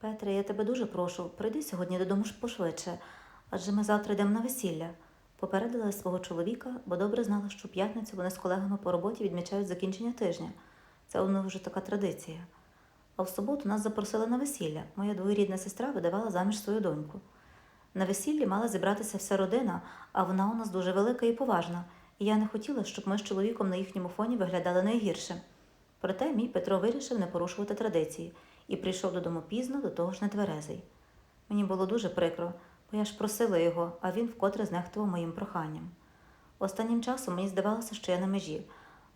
Петре, я тебе дуже прошу, прийди сьогодні додому пошвидше, адже ми завтра йдемо на весілля. Попередила свого чоловіка, бо добре знала, що п'ятницю вони з колегами по роботі відмічають закінчення тижня. Це у них вже така традиція. А в суботу нас запросили на весілля. Моя двоюрідна сестра видавала заміж свою доньку. На весіллі мала зібратися вся родина, а вона у нас дуже велика і поважна, і я не хотіла, щоб ми з чоловіком на їхньому фоні виглядали найгірше. Проте мій Петро вирішив не порушувати традиції і прийшов додому пізно, до того ж нетверезий. Мені було дуже прикро, бо я ж просила його, а він вкотре знехтував моїм проханням. Останнім часом мені здавалося, що я на межі,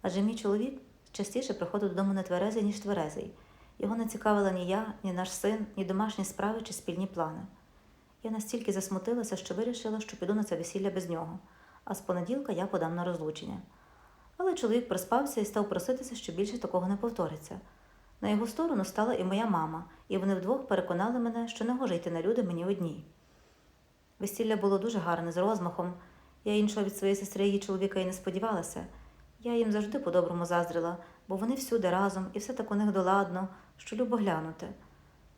адже мій чоловік частіше приходив додому нетверезий, ніж тверезий. Його не цікавила ні я, ні наш син, ні домашні справи чи спільні плани. Я настільки засмутилася, що вирішила, що піду на це весілля без нього, а з понеділка я подам на розлучення. Але чоловік приспався і став проситися, що більше такого не повториться. На його сторону стала і моя мама, і вони вдвох переконали мене, що не гоже йти на люди мені одній. Весілля було дуже гарне з розмахом. Я іншого від своєї сестри її чоловіка і не сподівалася. Я їм завжди по-доброму заздрила, бо вони всюди разом, і все так у них доладно, що любо глянути.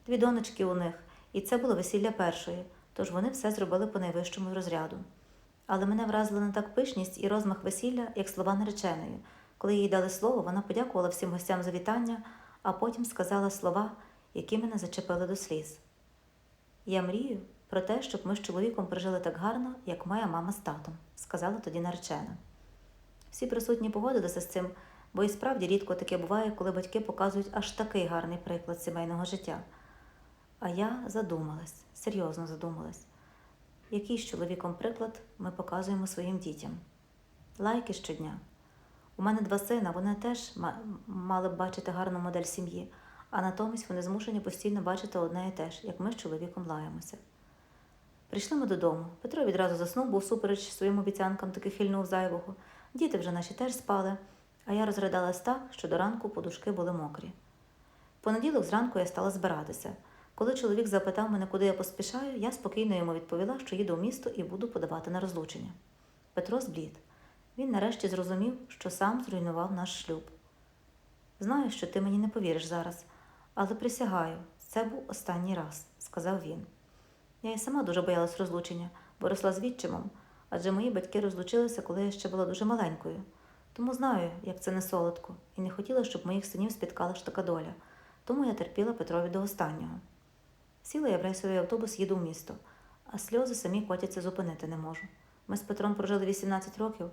Дві донечки у них, і це було весілля першої, тож вони все зробили по найвищому розряду. Але мене вразила не так пишність і розмах весілля, як слова нареченої. Коли їй дали слово, вона подякувала всім гостям за вітання, а потім сказала слова, які мене зачепили до сліз. Я мрію про те, щоб ми з чоловіком прожили так гарно, як моя мама з татом, сказала тоді наречена. Всі присутні погодилися з цим, бо і справді рідко таке буває, коли батьки показують аж такий гарний приклад сімейного життя. А я задумалась, серйозно задумалась, який з чоловіком приклад ми показуємо своїм дітям. Лайки щодня. У мене два сина, вони теж мали б бачити гарну модель сім'ї, а натомість вони змушені постійно бачити одне і те ж, як ми з чоловіком лаємося. Прийшли ми додому. Петро відразу заснув, бо всупереч своїм обіцянкам таки хильнув зайвого. Діти вже наші теж спали, а я розридалась так, що до ранку подушки були мокрі. Понеділок зранку я стала збиратися. Коли чоловік запитав мене, куди я поспішаю, я спокійно йому відповіла, що їду в місто і буду подавати на розлучення. Петро зблід. Він нарешті зрозумів, що сам зруйнував наш шлюб. Знаю, що ти мені не повіриш зараз, але присягаю, це був останній раз, сказав він. Я і сама дуже боялась розлучення, бо росла з відчимом, адже мої батьки розлучилися, коли я ще була дуже маленькою. Тому знаю, як це не солодко, і не хотіла, щоб моїх синів спіткала ж така доля. Тому я терпіла Петрові до останнього. Сіла я в рейсовий автобус, їду в місто, а сльози самі котяться зупинити не можу. Ми з Петром прожили 18 років,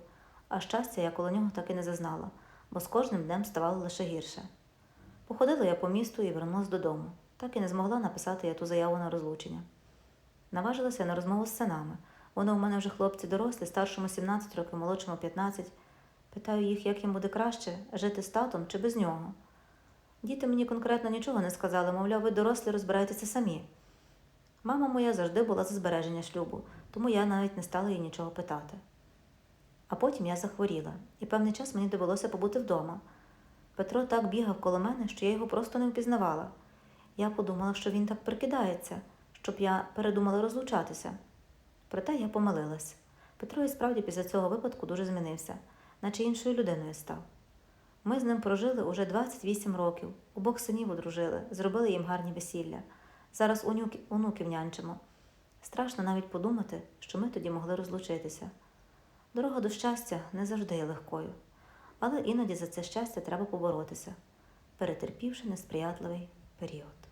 а щастя я коло нього так і не зазнала, бо з кожним днем ставало лише гірше. Походила я по місту і вернулась додому. Так і не змогла написати я ту заяву на розлучення. Наважилася на розмову з синами. Вони у мене вже хлопці дорослі, старшому 17 років, молодшому 15. Питаю їх, як їм буде краще жити з татом чи без нього. Діти мені конкретно нічого не сказали, мовляв, ви дорослі розбирайтеся самі. Мама моя завжди була за збереження шлюбу, тому я навіть не стала їй нічого питати. А потім я захворіла, і певний час мені довелося побути вдома. Петро так бігав коло мене, що я його просто не впізнавала. Я подумала, що він так прикидається, щоб я передумала розлучатися. Проте я помилилась. Петро і справді після цього випадку дуже змінився, наче іншою людиною став. Ми з ним прожили уже 28 років, обох синів одружили, зробили їм гарні весілля. Зараз онуків нянчимо. Страшно навіть подумати, що ми тоді могли розлучитися. Дорога до щастя не завжди є легкою, але іноді за це щастя треба поборотися, перетерпівши несприятливий період.